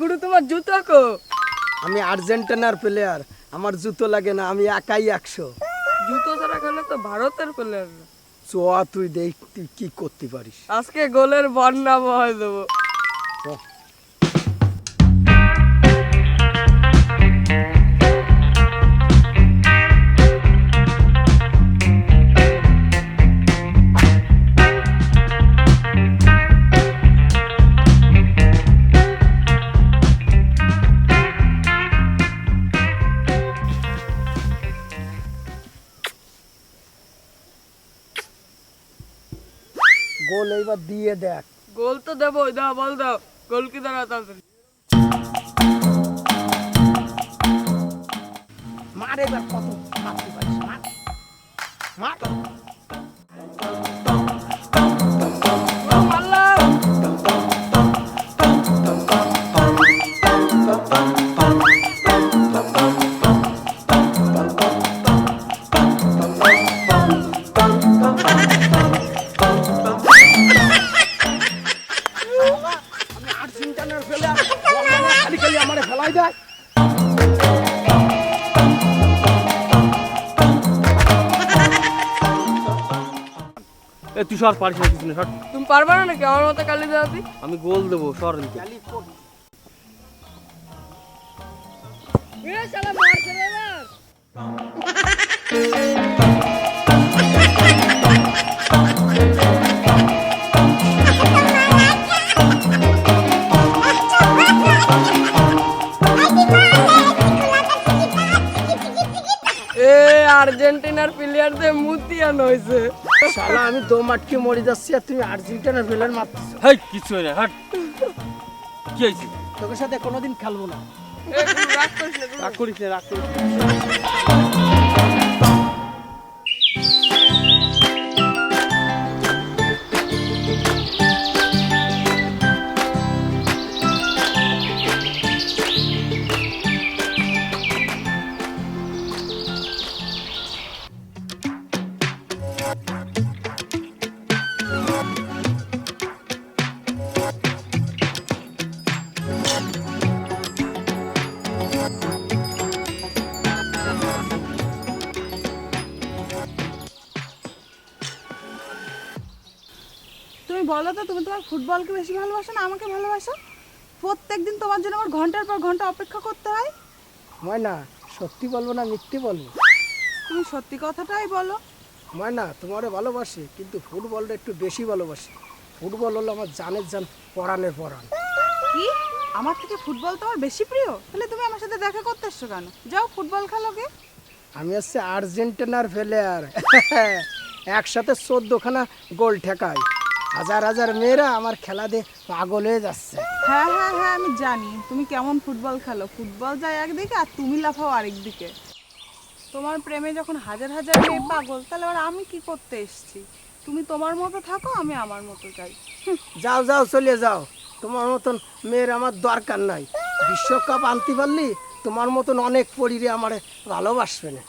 গুরু তোমার জুতো কো। আমি আর্জেন্টিনার প্লেয়ার আমার জুতো লাগে না আমি একাই একশো। জুতো ছাড়া খেলে তো ভারতের প্লেয়ার চোয়া তুই দেখ তুই কি করতে পারিস। আজকে গোলের বন্যা বহায় দেবো। গোল এইবার দিয়ে দেখ। গোল তো দেবো দাও বল দাও গোল কি দাঁড়া তাড়াতাড়ি। মার এবার কত মারতে পারিস মার। মার। এ তুই সর পারিস না কিছু না সর। তুমি পারবা না নাকি? আমার মতো কালি দেওয়াতি আমি গোল দেবো সর এদিকে। এ আর্জেন্টিনার প্লেয়ারদের মুতিয়ান নইছে শালা আমি দম মাটকে মরে যাচ্ছি আর তুমি আর্জেন্টিনার প্লেয়ার মারছিস হেই কিছু হয় না হাট। কি হইছে তোর সাথে কোনোদিন খেলব না। রাগ করিস না, তুমি- রাগ করিস না রাগ করিস তুমি বলো তো তুমি তোমার ফুটবলকে বেশি ভালোবাসো না আমাকে ভালোবাসো? প্রত্যেকদিন তোমার জন্য আমার ঘণ্টার পর ঘণ্টা অপেক্ষা করতে হয়। ময়না সত্যি বলব না মিথ্যে বলব। তুমি সত্যি কথাটাই বলো। ময়না তোমারে ভালোবাসি কিন্তু ফুটবলটা একটু বেশি ভালোবাসি। ফুটবল হলো আমার জানের জান পরাণের পরাণ কি? আমার থেকে ফুটবল তোমার বেশি প্রিয়? তাহলে তুমি আমার সাথে দেখা করতে এসছো কেন? যাও ফুটবল খেলো খেলোগে আমি হচ্ছে আর্জেন্টিনার প্লেয়ার একসাথে চোদ্দখানা গোল ঠেকাই। হাজার হাজার মেয়েরা আমার খেলা দিয়ে পাগল হয়ে যাচ্ছে। হ্যাঁ হ্যাঁ হ্যাঁ আমি জানি। তুমি কেমন ফুটবল খেলো? ফুটবল যায় একদিকে আর তুমি লাফাও আরেকদিকে তোমার প্রেমে যখন হাজার হাজার মেয়ে পাগল তাহলে আর আমি কি করতে এসেছি? তুমি তোমার মতো থাকো আমি আমার মতো যাই। যাও যাও চলে যাও। তোমার মতন মেয়ের আমার দরকার নাই। বিশ্বকাপ আনতে পারলি তোমার মতন অনেক পরিরে আমার ভালোবাসবে না।